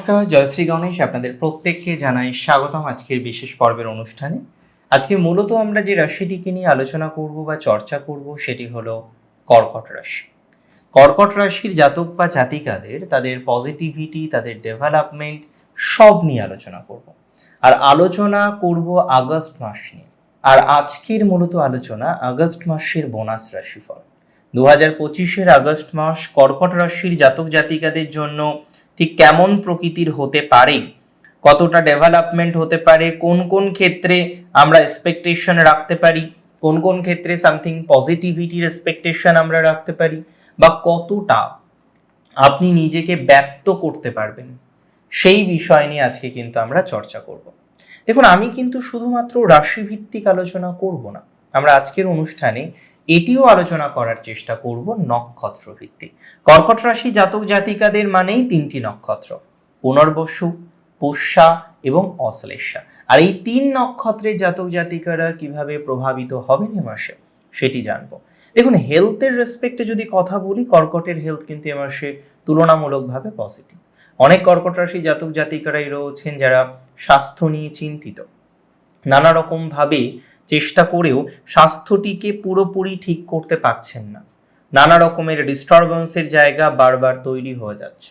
নমস্কার জয়শ্রী গণেশ আপনাদের প্রত্যেককে জানাই স্বাগতম আজকের বিশেষ পর্বের অনুষ্ঠানে। আজকে মূলত আমরা যে রাশিটিকে নিয়ে আলোচনা করব বা চর্চা করব সেটি হলো কর্কট রাশি। কর্কট রাশির জাতক বা জাতিকাদের তাদের পজিটিভিটি তাদের ডেভেলপমেন্ট সব নিয়ে আলোচনা করব। আর আলোচনা করব আগস্ট মাস নিয়ে। আর আজকের মূলত আলোচনা আগস্ট মাসের বোনাস রাশিফল। দু হাজার পঁচিশের আগস্ট মাস কর্কট রাশির জাতক জাতিকাদের জন্য ঠিক কেমন প্রকৃতির হতে পারে? কতটা ডেভেলপমেন্ট হতে পারে? কোন কোন ক্ষেত্রে আমরা এক্সপেকটেশন রাখতে পারি? কোন কোন ক্ষেত্রে সামথিং পজিটিভিটির এক্সপেকটেশন আমরা রাখতে পারি? বা কতটা আপনি নিজেকে ব্যক্ত করতে পারবেন? সেই বিষয় নিয়ে আজকে কিন্তু আমরা চর্চা করব। দেখুন, আমি কিন্তু শুধুমাত্র রাশিভিত্তিক আলোচনা করব না। আমরা আজকের অনুষ্ঠানে এটিও আলোচনা করার চেষ্টা করব নক্ষত্র ভিত্তিক কর্কট রাশি জাতক জাতিকাদের মানেই তিনটি নক্ষত্র, পুনর্বসু, পুষ্যা এবং অশ্লেষা আর এই তিন নক্ষত্রের জাতক জাতিকারা কীভাবে প্রভাবিত হবেন এ মাসে, সেটি জানব। দেখুন হেলথের রেসপেক্টে যদি কথা বলি, কর্কটের হেলথ কিন্তু এ মাসে তুলনামূলকভাবে পজিটিভ অনেক কর্কট রাশি জাতক জাতিকারাই রয়েছেন যারা স্বাস্থ্য নিয়ে চিন্তিত। নানা রকম ভাবে চেষ্টা করেও স্বাস্থ্যটিকে পুরোপুরি ঠিক করতে পারছেন না। নানা রকমের ডিস্টারবেন্সের জায়গা বারবার তৈরি হয়ে যাচ্ছে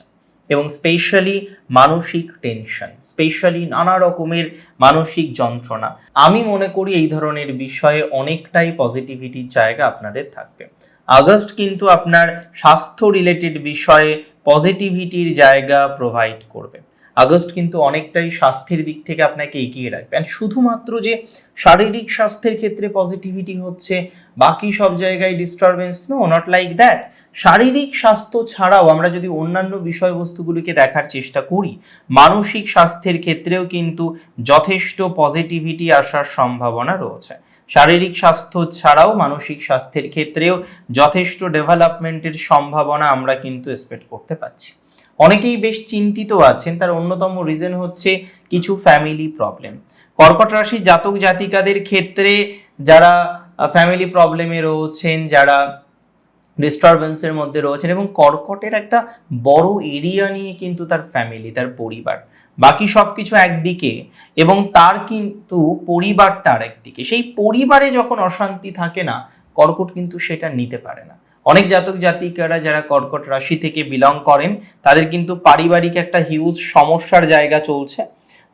এবং স্পেশালি মানসিক টেনশন স্পেশালি নানা রকমের মানসিক যন্ত্রণা। আমি মনে করি এই ধরনের বিষয়ে অনেকটাই পজিটিভিটির জায়গা আপনাদের থাকবে। আগস্ট কিন্তু আপনার স্বাস্থ্য রিলেটেড বিষয়ে পজিটিভিটির জায়গা প্রোভাইড করবে। আগস্ট কিন্তু অনেকটাই স্বাস্থ্যের দিক থেকে আপনাকে এগিয়ে রাখবে। আর শুধুমাত্র যে শারীরিক স্বাস্থ্যের ক্ষেত্রে পজিটিভিটি হচ্ছে, বাকি সব জায়গায় disturbance no not like that শারীরিক স্বাস্থ্য ছাড়াও আমরা যদি অন্যান্য বিষয়বস্তুগুলিকে দেখার চেষ্টা করি, মানসিক স্বাস্থ্যের ক্ষেত্রেও কিন্তু যথেষ্ট পজিটিভিটি আসার সম্ভাবনা রয়েছে। শারীরিক স্বাস্থ্য ছাড়াও মানসিক স্বাস্থ্যের ক্ষেত্রেও যথেষ্ট ডেভেলপমেন্টের সম্ভাবনা আমরা কিন্তু এক্সপেক্ট করতে পারছি। অনেকেই বেশ চিন্তিত আছেন, তার অন্যতম রিজন হচ্ছে কিছু ফ্যামিলি প্রবলেম কর্কট রাশির জাতক জাতিকাদের ক্ষেত্রে যারা ফ্যামিলি প্রবলেমে রয়েছেন, যারা ডিস্টারবেন্সের মধ্যে রয়েছেন এবং কর্কটের একটা বড় এরিয়া নিয়ে কিন্তু তার ফ্যামিলি তার পরিবার। বাকি সব কিছু একদিকে এবং তার কিন্তু পরিবারটা আরেকদিকে। সেই পরিবারে যখন অশান্তি থাকে না, কর্কট কিন্তু সেটা নিতে পারে না। অনেক জাতক জাতিকারা যারা কর্কট রাশি থেকে বিলং করেন, তাদের কিন্তু পারিবারিক একটা হিউজ সমস্যার জায়গা চলছে,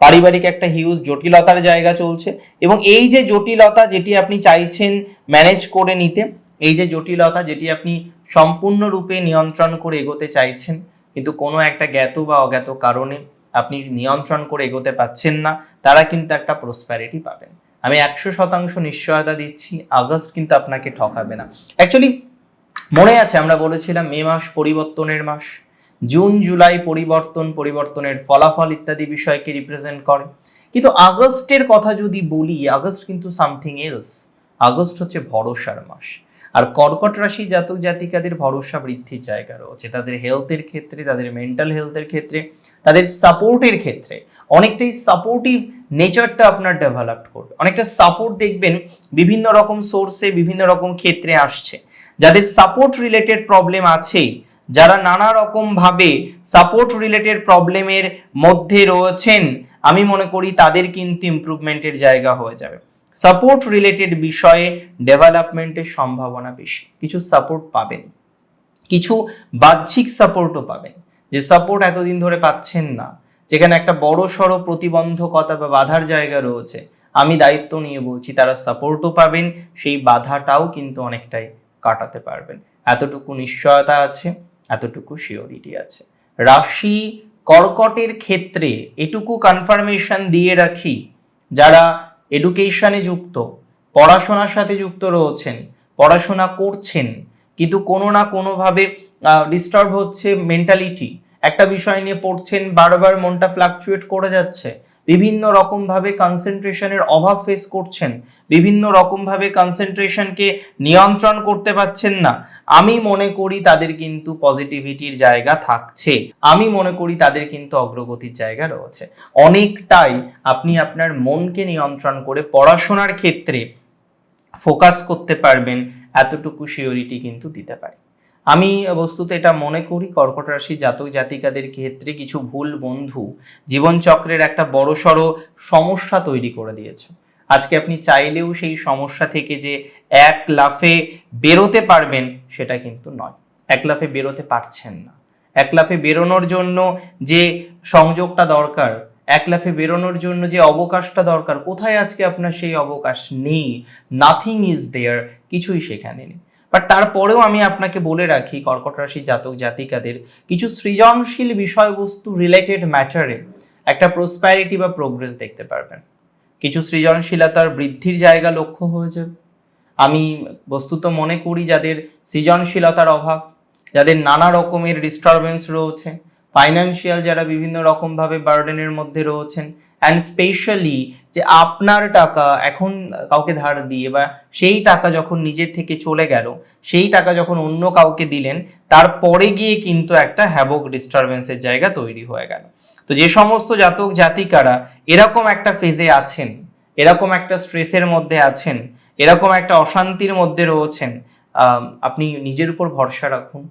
পারিবারিক একটা হিউজ জটিলতার জায়গা চলছে এবং এই যে জটিলতা যেটি আপনি চাইছেন ম্যানেজ করে নিতে, এই যে জটিলতা যেটি আপনি সম্পূর্ণরূপে নিয়ন্ত্রণ করে এগোতে চাইছেন, কিন্তু কোনো একটা জ্ঞাত বা অজ্ঞাত কারণে আপনি নিয়ন্ত্রণ করে এগোতে পাচ্ছেন না, তারা কিন্তু একটা প্রসপ্যারিটি পাবেন। আমি একশো শতাংশ নিশ্চয়তা দিচ্ছি, আগস্ট কিন্তু আপনাকে ঠকাবে না। অ্যাকচুয়ালি মনে আছে, আমরা বলেছিলাম মে মাস পরিবর্তনের মাস। জুন, জুলাই পরিবর্তন, পরিবর্তনের ফলাফল ইত্যাদি বিষয়কে রিপ্রেজেন্ট করে। কিন্তু আগস্টের কথা যদি বলি, আগস্ট কিন্তু সামথিং এলস আগস্ট হচ্ছে ভরসার মাস। আর কর্কট রাশি জাতক জাতিকাদের ভরসা বৃদ্ধির জায়গা রয়েছে। তাদের হেলথের ক্ষেত্রে, তাদের মেন্টাল হেলথের ক্ষেত্রে, তাদের সাপোর্টের ক্ষেত্রে অনেকটাই সাপোর্টিভ নেচারটা আপনার ডেভেলপ করবে। অনেকটা সাপোর্ট দেখবেন বিভিন্ন রকম সোর্সে বিভিন্ন রকম ক্ষেত্রে আসছে। যাদের সাপোর্ট রিলেটেড প্রবলেম আছে যারা নানা রকম ভাবে সাপোর্ট রিলেটেড প্রবলেমের মধ্যে রয়েছেন, আমি মনে করি তাদের কিন্তু ইমপ্রুভমেন্টের জায়গা হয়ে যাবে। সাপোর্ট রিলেটেড বিষয়ে ডেভেলপমেন্টের সম্ভাবনা বেশি। কিছু সাপোর্ট পাবেন। কিছু বাহ্যিক সাপোর্টও পাবেন। যে সাপোর্ট এতদিন ধরে পাচ্ছেন না, যেখানে একটা বড় সড়ো প্রতিবন্ধকতা বা বাধার জায়গা রয়েছে, আমি দায়িত্ব নিয়ে বলছি, তারা সাপোর্টও পাবেন, সেই বাধাটাও কিন্তু অনেকটাই কাটাতে পারবেন। এতটুকু নিশ্চয়তা আছে, এতটুকু শিওরিটি আছে। রাশি কর্কটের ক্ষেত্রে এটুকু কনফার্মেশন দিয়ে রাখি, যারা এডুকেশনে যুক্ত, পড়াশোনার সাথে যুক্ত রয়েছেন, পড়াশোনা করছেন, কিন্তু কোনো না কোনোভাবে ডিস্টার্ব হচ্ছে মেন্টালিটি একটা বিষয় নিয়ে পড়ছেন, বারবার মনটা ফ্লাকচুয়েট করে যাচ্ছে বিভিন্ন রকমভাবে কনসেন্ট্রেশনের অভাব ফেস করছেন, বিভিন্ন রকমভাবে কনসেন্ট্রেশনকে নিয়ন্ত্রণ করতে পারছেন না। আমি মনে করি তাদের কিন্তু পজিটিভিটির জায়গা থাকছে। আমি মনে করি তাদের কিন্তু অগ্রগতির জায়গা রয়েছে। অনেকটাই আপনি আপনার মনকে নিয়ন্ত্রণ করে পড়াশোনার ক্ষেত্রে ফোকাস করতে পারবেন, এতটুকু সিওরিটি কিন্তু দিতে পারে। আমি বস্তুত এটা মনে করি কর্কট রাশি জাতক জাতিকাদের ক্ষেত্রে কিছু ভুল বন্ধু জীবনচক্রের একটা বড়সড় সমস্যা তৈরি করে দিয়েছে। আজকে আপনি চাইলেও সেই সমস্যা থেকে যে এক লাফে বেরোতে পারবেন সেটা কিন্তু নয়। এক লাফে বেরোতে পারছেন না। এক লাফে বেরোনোর জন্য যে সংযোগটা দরকার, এক লাফে বেরোনোর জন্য যে অবকাশটা দরকার, কোথায় আজকে আপনার সেই অবকাশ নেই? নাথিং ইজ দেয়ার কিছুই সেখানে নেই। বাট তারপরেও আমি আপনাকে বলে রাখি, কর্কট রাশি জাতক জাতিকাদের, কিছু সৃজনশীল বিষয়বস্তু রিলেটেড ম্যাটারে একটা প্রসপ্যারিটি বা প্রোগ্রেস দেখতে পারবেন। কিছু সৃজনশীলতার বৃদ্ধির জায়গা লক্ষ্য হয়ে যাবে। আমি বস্তুত মনে করি যাদের সৃজনশীলতার অভাব, যাদের নানা রকমের ডিস্টারবেন্স রয়েছে ফাইন্যান্সিয়াল যারা বিভিন্ন রকমভাবে বার্ডেনের মধ্যে রয়েছেন অ্যান্ড স্পেশালি যে আপনার টাকা এখন কাউকে ধার দিয়ে বা সেই টাকা যখন নিজের থেকে চলে গেল, সেই টাকা যখন অন্য কাউকে দিলেন, তারপরে গিয়ে কিন্তু একটা হ্যাবক ডিস্টারবেন্সের জায়গা তৈরি হয়ে গেল। তো যে সমস্ত জাতক জাতিকারা এরকম একটা ফেজে আছেন, এরকম একটা স্ট্রেসের মধ্যে আছেন, এরকম একটা অশান্তির মধ্যে রয়েছেন আপনি নিজের উপর ভরসা রাখুন।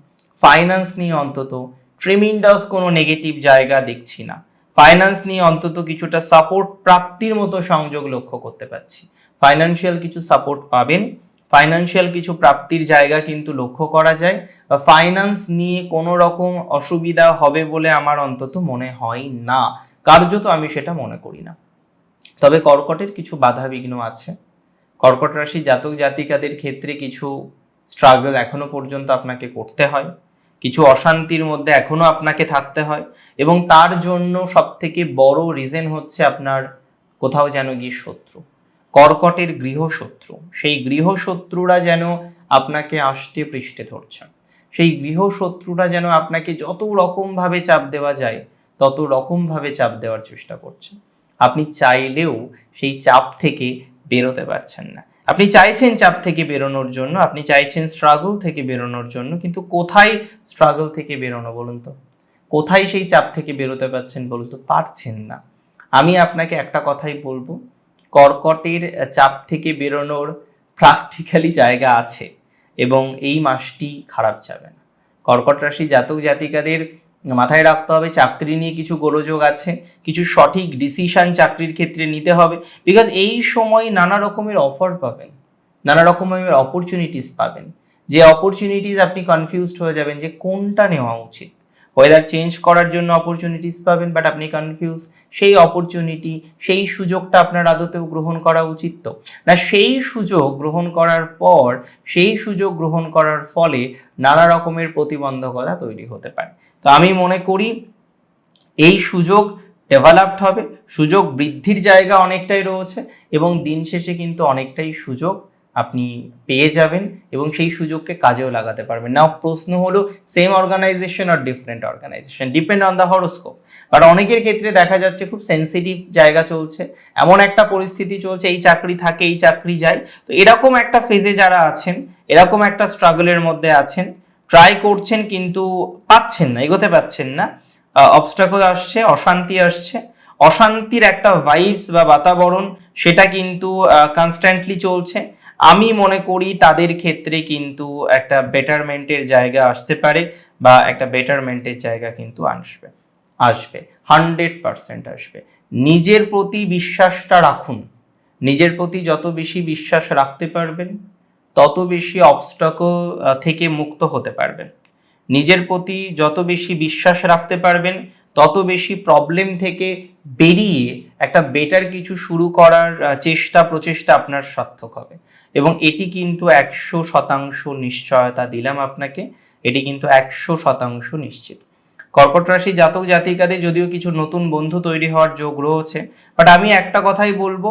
ফাইন্যান্স নিয়ে অন্তত ট্রিমিন্ডাস কোনো নেগেটিভ জায়গা দেখছি না। ফাইন্যান্স নিয়ে অন্তত কিছুটা সাপোর্ট প্রাপ্তির মতো সংযোগ লক্ষ্য করতে পারছি। ফাইন্যান্সিয়াল কিছু সাপোর্ট পাবেন। ফাইন্যান্সিয়াল কিছু প্রাপ্তির জায়গা কিন্তু লক্ষ্য করা যায়। ফাইন্যান্স নিয়ে কোনো রকম অসুবিধা হবে বলে আমার অন্তত মনে হয় না। কার্যত আমি সেটা মনে করি না। তবে কর্কটের কিছু বাধা বিঘ্ন আছে। কর্কট রাশি জাতক জাতিকাদের ক্ষেত্রে কিছু স্ট্রাগল এখনও পর্যন্ত আপনাকে করতে হয়। কিছু অশান্তির মধ্যে এখনও আপনাকে থাকতে হয় এবং তার জন্য সব থেকে বড় রিজন হচ্ছে আপনার কোথাও যেন গিয়ে শত্রু, কর্কটের গৃহশত্রু। সেই গৃহশত্রুরা যেন আপনাকে আষ্টে পৃষ্ঠে ধরছে। সেই গৃহশত্রুরা যেন আপনাকে যত রকমভাবে চাপ দেওয়া যায়, তত রকমভাবে চাপ দেওয়ার চেষ্টা করছে। আপনি চাইলেও সেই চাপ থেকে বেরোতে পারছেন না। আপনি চাইছেন চাপ থেকে বেরোনোর জন্য, আপনি চাইছেন স্ট্রাগল থেকে বেরোনোর জন্য, কিন্তু কোথায় স্ট্রাগল থেকে বেরোনো বলুন তো? কোথায় সেই চাপ থেকে বেরোতে পারছেন বলুন তো? পারছেন না। আমি আপনাকে একটা কথাই বলব, কর্কটের চাপ থেকে বেরোনোর প্র্যাকটিক্যালি জায়গা আছে এবং এই মাসটি খারাপ যাবে না। কর্কট রাশি জাতক জাতিকাদের মাথায় রাখতে হবে, চাকরি নিয়ে কিছু গোলযোগ আছে, কিছু সঠিক ডিসিশন চাকরির ক্ষেত্রে নিতে হবে বিকজ এই সময় নানা রকমের অফার পাবেন, নানা রকমের অপরচুনিটিস পাবেন, যে অপরচুনিটিস আপনি কনফিউজড হয়ে যাবেন যে কোনটা নেওয়া উচিত। ওয়েদার চেঞ্জ করার জন্য অপরচুনিটিস পাবেন বাট আপনি কনফিউজ সেই অপরচুনিটি সেই সুযোগটা আপনার আদতেও গ্রহণ করা উচিত তো। না, সেই সুযোগ গ্রহণ করার পর, সেই সুযোগ গ্রহণ করার ফলে নানা রকমের প্রতিবন্ধকতা তৈরি হতে পারে। তো আমি মনে করি এই সুযোগ ডেভেলপড হবে, সুযোগ বৃদ্ধির জায়গা অনেকটাই রয়েছে এবং দিন শেষে কিন্তু অনেকটাই সুযোগ আপনি পেয়ে যাবেন এবং সেই সুযোগকে কাজেও লাগাতে পারবেন। নাও প্রশ্ন হলো same organization R different organization depend on the horoscope but অনেকের ক্ষেত্রে দেখা যাচ্ছে খুব সেন্সিটিভ জায়গা চলছে, এমন একটা পরিস্থিতি চলছে, এই চাকরি থাকে, এই চাকরি যায়। তো এরকম একটা ফেজে যারা আছেন, এরকম একটা স্ট্রাগলের মধ্যে আছেন ট্রাই করছেন কিন্তু পাচ্ছেন না, এগোতে পাচ্ছেন না। অবস্টাকল আসছে, অশান্তি আসছে। অশান্তির একটা ভাইবস বা বাতাবরণ সেটা কিন্তু কনস্ট্যান্টলি চলছে। আমি মনে করি তাদের ক্ষেত্রে কিন্তু একটা বেটারমেন্টের জায়গা আসতে পারে বা একটা বেটারমেন্টের জায়গা কিন্তু আসবে আসবে হান্ড্রেড পার্সেন্ট আসবে। নিজের প্রতি বিশ্বাসটা রাখুন। নিজের প্রতি যত বেশি বিশ্বাস রাখতে পারবেন তত বেশি অবস্টাকল থেকে মুক্ত হতে পারবেন। নিজের প্রতি যত বেশি বিশ্বাস রাখতে পারবেন, তত বেশি প্রবলেম থেকে বেরিয়ে একটা বেটার কিছু শুরু করার চেষ্টা, প্রচেষ্টা আপনার সার্থক হবে। এবং এটি কিন্তু একশো শতাংশ নিশ্চয়তা দিলাম আপনাকে, এটি কিন্তু একশো শতাংশ নিশ্চিত। কর্কট রাশি জাতক জাতিকাদের যদিও কিছু নতুন বন্ধু তৈরি হওয়ার যোগ রয়েছে বাট আমি একটা কথাই বলব,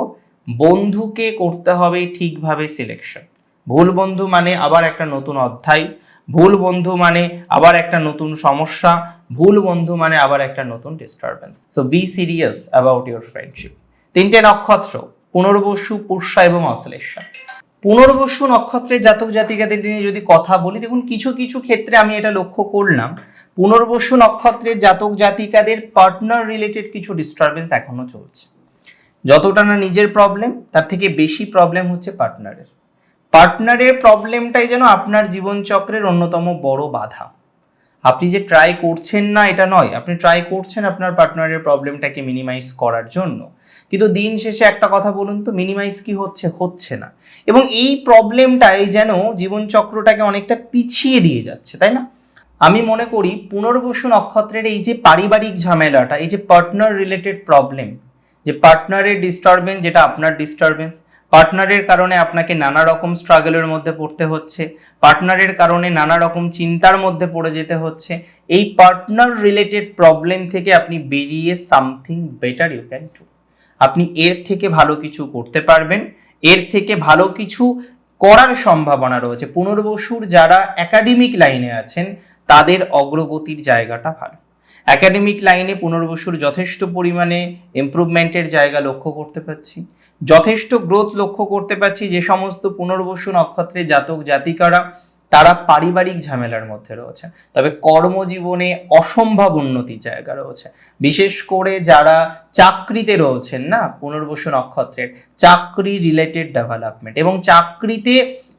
বন্ধুকে করতে হবে ঠিকভাবে সিলেকশন ভুল বন্ধু মানে আবার একটা নতুন অধ্যায়, ভুল বন্ধু মানে আবার একটা নতুন সমস্যা, ভুল বন্ধু মানে আবার একটা নতুন disturbance so be serious about your friendship তিনটে নক্ষত্র, পুনর্বসু, পুষ্যা এবং অশ্লেষা। পুনর্বসু নক্ষত্রের জাতক জাতিকাদের নিয়ে যদি কথা বলি, দেখুন কিছু কিছু ক্ষেত্রে আমি এটা লক্ষ্য করলাম, পুনর্বসু নক্ষত্রের জাতক জাতিকাদের পার্টনার রিলেটেড কিছু ডিস্টারবেন্স এখনও চলছে। যতটা না নিজের প্রবলেম তার থেকে বেশি প্রবলেম হচ্ছে পার্টনারের পার্টনারের প্রবলেমটাই যেন আপনার জীবনচক্রের অন্যতম বড় বাধা। আপনি যে ট্রাই করছেন না, এটা নয়। আপনি ট্রাই করছেন আপনার পার্টনারের প্রবলেমটাকে মিনিমাইজ করার জন্য। কিন্তু দিন শেষে একটা কথা বলুন তো মিনিমাইজ কি হচ্ছে? হচ্ছে না। এবং এই প্রবলেমটাই যেন জীবনচক্রটাকে অনেকটা পিছিয়ে দিয়ে যাচ্ছে, তাই না? আমি মনে করি পুনর্বসু নক্ষত্রের এই যে পারিবারিক ঝামেলাটা, এই যে পার্টনার রিলেটেড প্রবলেম যে পার্টনারের ডিস্টারবেন্স যেটা আপনার ডিস্টারবেন্স পার্টনারের কারণে আপনাকে নানা রকম স্ট্রাগলের মধ্যে পড়তে হচ্ছে, পার্টনারের কারণে নানা রকম চিন্তার মধ্যে পড়ে যেতে হচ্ছে। এই পার্টনার রিলেটেড প্রবলেম থেকে আপনি বেরিয়ে something better you can do. আপনি এর থেকে ভালো কিছু করতে পারবেন, এর থেকে ভালো কিছু করার সম্ভাবনা রয়েছে। পুনর্বসুর যারা একাডেমিক লাইনে আছেন, তাদের অগ্রগতির জায়গাটা ভালো। একাডেমিক লাইনে পুনর্বসুর যথেষ্ট পরিমাণে ইমপ্রুভমেন্টের জায়গা লক্ষ্য করতে পারছি। যথেষ্ট গ্রোথ লক্ষ্য করতে পারছি যে সমস্ত পুনর্বসু নক্ষত্রের জাতক জাতিকারা, তারা পারিবারিক ঝামেলার মধ্যে রয়েছে। তবে কর্মজীবনে অসম্ভব উন্নতির জায়গা রয়েছে। বিশেষ করে যারা চাকরিতে রয়েছেন না, পুনর্বসু নক্ষত্রের, চাকরি রিলেটেড ডেভেলপমেন্ট এবং চাকরিতে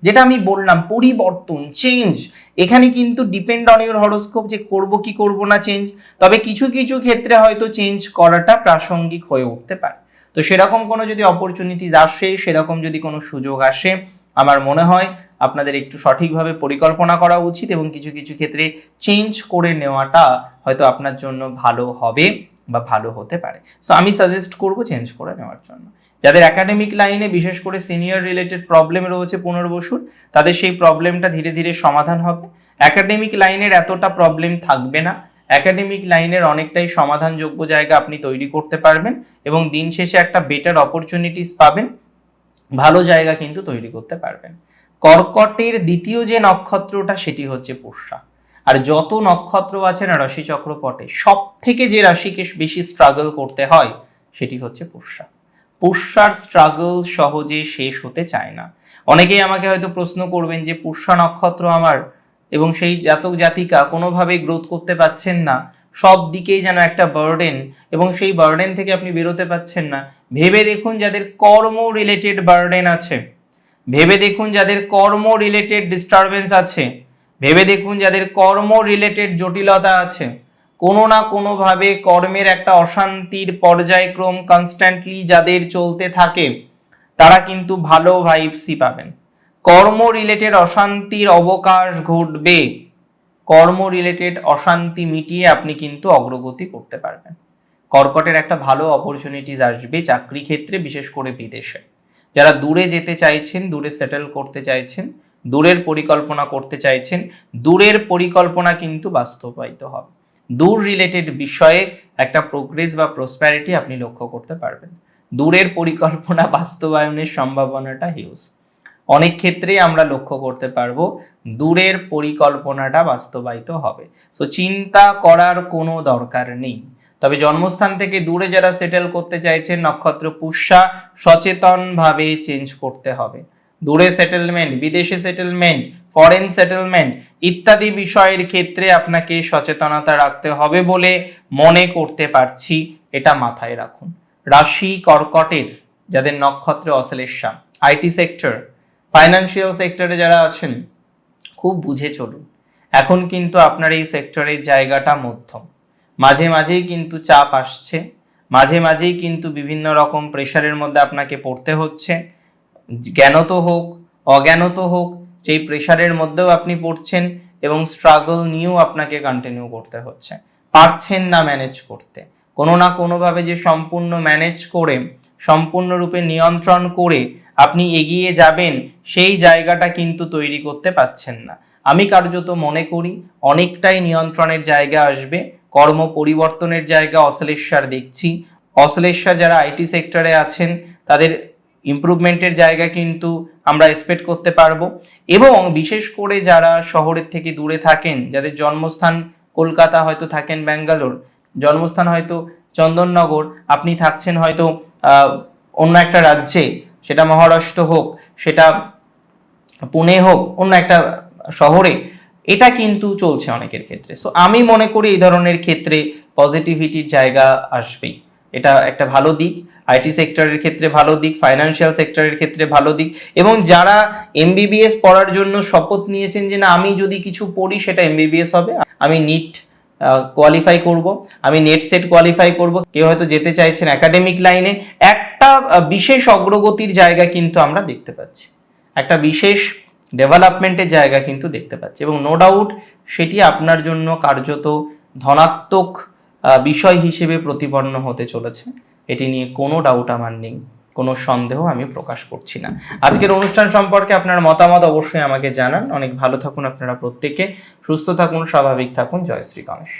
যেটা আমি বললাম, পরিবর্তন চেঞ্জ এখানে কিন্তু ডিপেন্ড অন ইউর হরোস্কোপ যে করব কি করব না চেঞ্জ তবে কিছু কিছু ক্ষেত্রে হয়তো চেঞ্জ করাটা প্রাসঙ্গিক হয়ে উঠতে পারে। তো সেরকম কোনো যদি অপরচুনিটিস আসে, সেরকম যদি কোনো সুযোগ আসে, আমার মনে হয় আপনাদের একটু সঠিকভাবে পরিকল্পনা করা উচিত এবং কিছু কিছু ক্ষেত্রে চেঞ্জ করে নেওয়াটা হয়তো আপনার জন্য ভালো হবে বা ভালো হতে পারে। সো আমি সাজেস্ট করব চেঞ্জ করে নেওয়ার জন্য। যাদের একাডেমিক লাইনে বিশেষ করে সিনিয়র রিলেটেড প্রবলেম রয়েছে পুনর্বসুর তাদের সেই প্রবলেমটা ধীরে ধীরে সমাধান হবে। একাডেমিক লাইনের এতটা প্রবলেম থাকবে না। একাডেমিক লাইনের অনেকটাই সমাধানযোগ্য জায়গা আপনি তৈরি করতে পারবেন এবং দিন শেষে একটা বেটার অপরচুনিটিস পাবেন, ভালো জায়গা কিন্তু তৈরি করতে পারবেন। কর্কটের দ্বিতীয় যে নক্ষত্রটা সেটি হচ্ছে পুষ্যা আর যত নক্ষত্র আছে না রাশি চক্রপটে সব থেকে যে রাশিকে বেশি স্ট্রাগল করতে হয় সেটি হচ্ছে পুষ্যা পুষ্যার স্ট্রাগল সহজে শেষ হতে চায় না। অনেকেই আমাকে হয়তো প্রশ্ন করবেন যে পুষ্যা নক্ষত্র আমার এবং সেই জাতক জাতিকা কোনোভাবেই গ্রোথ করতে পারছেন না। সব দিকেই যেন একটা বার্ডেন এবং সেই বার্ডেন থেকে আপনি বেরোতে পারছেন না। ভেবে দেখুন যাদের কর্ম রিলেটেড বার্ডেন আছে। ভেবে দেখুন যাদের কর্ম রিলেটেড ডিস্টারবেন্স আছে। ভেবে দেখুন যাদের কর্ম রিলেটেড জটিলতা আছে। কোনো না কোনোভাবে কর্মের একটা অশান্তির পর্যায়ক্রম কনস্ট্যান্টলি যাদের চলতে থাকে, তারা কিন্তু ভালো ভাইবসই পাবেন। কর্ম রিলেটেড অশান্তির অবকাশ ঘটবে। কর্ম রিলেটেড অশান্তি মিটিয়ে আপনি কিন্তু অগ্রগতি করতে পারবেন। কর্কটের একটা ভালো অপরচুনিটিস আসবে চাকরি ক্ষেত্রে, বিশেষ করে বিদেশে। যারা দূরে যেতে চাইছেন, দূরে সেটেল করতে চাইছেন, দূরের পরিকল্পনা করতে চাইছেন, দূরের পরিকল্পনা কিন্তু বাস্তবায়িত হবে। দূর রিলেটেড বিষয়ে একটা প্রোগ্রেস বা প্রসপ্যারিটি আপনি লক্ষ্য করতে পারবেন। দূরের পরিকল্পনা বাস্তবায়নের সম্ভাবনাটা হিউজ অনেক ক্ষেত্রেই আমরা লক্ষ্য করতে পারব দূরের পরিকল্পনাটা বাস্তবায়িত হবে। সো চিন্তা করার কোনো দরকার নেই। তবে জন্মস্থান থেকে দূরে যারা সেটেল করতে চাইছেন, নক্ষত্র পুষ্যা সচেতনভাবে চেঞ্জ করতে হবে। দূরে সেটেলমেন্ট বিদেশে সেটেলমেন্ট ফরেন সেটেলমেন্ট ইত্যাদি বিষয়ের ক্ষেত্রে আপনাকে সচেতনতা রাখতে হবে বলে মনে করতে পারছি। এটা মাথায় রাখুন। রাশি কর্কটের, যাদের নক্ষত্রে অসলেশা আইটি সেক্টর ফাইন্যান্সিয়াল সেক্টরে যারা আছেন, খুব বুঝে চলুন। এখন কিন্তু আপনার এই সেক্টরের জায়গাটা মধ্যম। মাঝে মাঝেই কিন্তু চাপ আসছে। মাঝে মাঝেই কিন্তু বিভিন্ন রকম প্রেশারের মধ্যে আপনাকে পড়তে হচ্ছে। জ্ঞানত হোক, অজ্ঞানত হোক, যেই প্রেশারের মধ্যেও আপনি পড়ছেন এবং স্ট্রাগল নিয়েও আপনাকে কন্টিনিউ করতে হচ্ছে। পারছেন না ম্যানেজ করতে। কোনো না কোনোভাবে যে সম্পূর্ণ ম্যানেজ করে, সম্পূর্ণরূপে নিয়ন্ত্রণ করে আপনি এগিয়ে যাবেন, সেই জায়গাটা কিন্তু তৈরি করতে পাচ্ছেন না। আমি কার্যত মনে করি, অনেকটাই নিয়ন্ত্রণের জায়গা আসবে, কর্ম পরিবর্তনের জায়গা অশ্লেশ্বর দেখছি। অশ্লেশ্বর যারা আইটি সেক্টরে আছেন, তাদের ইমপ্রুভমেন্টের জায়গা কিন্তু আমরা এক্সপেক্ট করতে পারব। এবং বিশেষ করে যারা শহরের থেকে দূরে থাকেন, যাদের জন্মস্থান কলকাতা হয়তো থাকেন ব্যাঙ্গালোর, জন্মস্থান হয়তো চন্দননগর, আপনি থাকছেন হয়তো অন্য একটা রাজ্যে সেটা মহারাষ্ট্র হোক, সেটা পুনে হোক, অন্য একটা শহরে, এটা কিন্তু চলছে অনেকের ক্ষেত্রে। সো আমি মনে করি এই ধরনের ক্ষেত্রে পজিটিভিটির জায়গা আসবেই। এটা একটা ভালো দিক আইটি সেক্টরের ক্ষেত্রে ভালো দিক ফাইন্যান্সিয়াল সেক্টরের ক্ষেত্রে ভালো দিক, এবং যারা এমবিবিএস পড়ার জন্য শপথ নিয়েছেন যে, না, আমি যদি কিছু পড়ি, সেটা এমবিবিএস হবে, আমি নিট কোয়ালিফাই করব। আমি নেট সেট কোয়ালিফাই করব। কেউ হয়তো যেতে চাইছেন একাডেমিক লাইনে একটা বিশেষ অগ্রগতির জায়গা কিন্তু আমরা দেখতে পাচ্ছি। একটা বিশেষ ডেভেলপমেন্টের জায়গা কিন্তু দেখতে পাচ্ছি। এবং নো ডাউট সেটি আপনার জন্য কার্যত ধনাত্মক বিষয় হিসেবে প্রতিপন্ন হতে চলেছে। এটি নিয়ে কোনো ডাউট আমার নেই। কোনো সন্দেহ আমি প্রকাশ করছি না। আজকের অনুষ্ঠান সম্পর্কে আপনার মতামত অবশ্যই আমাকে জানান। অনেক ভালো থাকুন আপনারা প্রত্যেকে। সুস্থ থাকুন, স্বাভাবিক থাকুন। জয় শ্রী গণেশ।